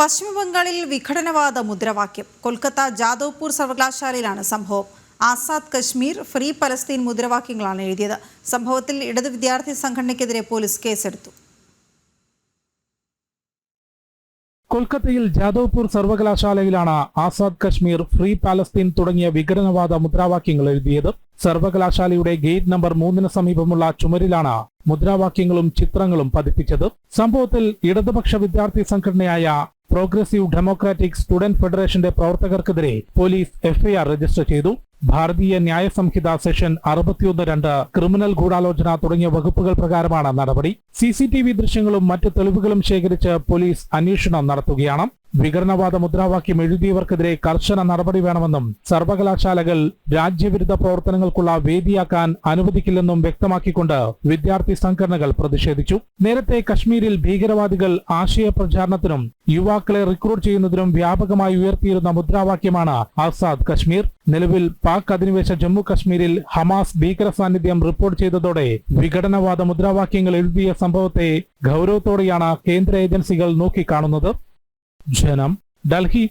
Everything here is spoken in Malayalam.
പശ്ചിമബംഗാളിൽ വിഘടനവാദ മുദ്രാവാക്യം. കൊൽക്കത്ത ജാദവ്പൂർ സർവകലാശാലയിലാണ് സംഭവം. ആസാദ് കശ്മീർ ഫ്രീ പലസ്തീൻ മുദ്രാവാക്യങ്ങളാണ് എഴുതിയത്. സംഭവത്തിൽ ഇടത് വിദ്യാർത്ഥി സംഘടനയ്ക്കെതിരെ പോലീസ് കേസെടുത്തു. കൊൽക്കത്തയിൽ ജാദവ്പൂർ സർവകലാശാലയിലാണ് ആസാദ് കശ്മീർ ഫ്രീ പാലസ്തീൻ തുടങ്ങിയ വിഘടനവാദ മുദ്രാവാക്യങ്ങൾ എഴുതിയത്. സർവകലാശാലയുടെ ഗേറ്റ് നമ്പർ മൂന്നിന് സമീപമുള്ള ചുമരിലാണ് മുദ്രാവാക്യങ്ങളും ചിത്രങ്ങളും പതിപ്പിച്ചത്. സംഭവത്തിൽ ഇടതുപക്ഷ വിദ്യാർത്ഥി സംഘടനയായ പ്രോഗ്രസീവ് ഡെമോക്രാറ്റിക് സ്റ്റുഡന്റ് ഫെഡറേഷന്റെ പ്രവർത്തകർക്കെതിരെ പോലീസ് എഫ്ഐആർ രജിസ്റ്റർ ചെയ്തു. ഭാരതീയ ന്യായ സംഹിത സെഷൻ അറുപത്തിയൊന്ന് രണ്ട് ക്രിമിനൽ ഗൂഢാലോചന തുടങ്ങിയ വകുപ്പുകൾ പ്രകാരമാണ് നടപടി. സി ദൃശ്യങ്ങളും മറ്റ് തെളിവുകളും ശേഖരിച്ച് പോലീസ് അന്വേഷണം നടത്തുകയാണ്. വിഘടനവാദ മുദ്രാവാക്യം എഴുതിയവർക്കെതിരെ കർശന നടപടി വേണമെന്നും സർവകലാശാലകൾ രാജ്യവിരുദ്ധ പ്രവർത്തനങ്ങൾക്കുള്ള വേദിയാക്കാൻ അനുവദിക്കില്ലെന്നും വ്യക്തമാക്കിക്കൊണ്ട് വിദ്യാർത്ഥി സംഘടനകൾ പ്രതിഷേധിച്ചു. നേരത്തെ കശ്മീരിൽ ഭീകരവാദികൾ ആശയ പ്രചാരണത്തിനും യുവാക്കളെ റിക്രൂട്ട് ചെയ്യുന്നതിനും വ്യാപകമായി ഉയർത്തിയിരുന്ന മുദ്രാവാക്യമാണ് ആസാദ് കശ്മീർ. നിലവിൽ പാക് അധിനിവേശ ജമ്മു കശ്മീരിൽ ഹമാസ് ഭീകര സാന്നിധ്യം റിപ്പോർട്ട് ചെയ്തതോടെ വിഘടനവാദ മുദ്രാവാക്യങ്ങൾ എഴുതിയ സംഭവത്തെ ഗൗരവത്തോടെയാണ് കേന്ദ്ര ഏജൻസികൾ നോക്കിക്കാണുന്നത്. ജനം. ഡൽഹി.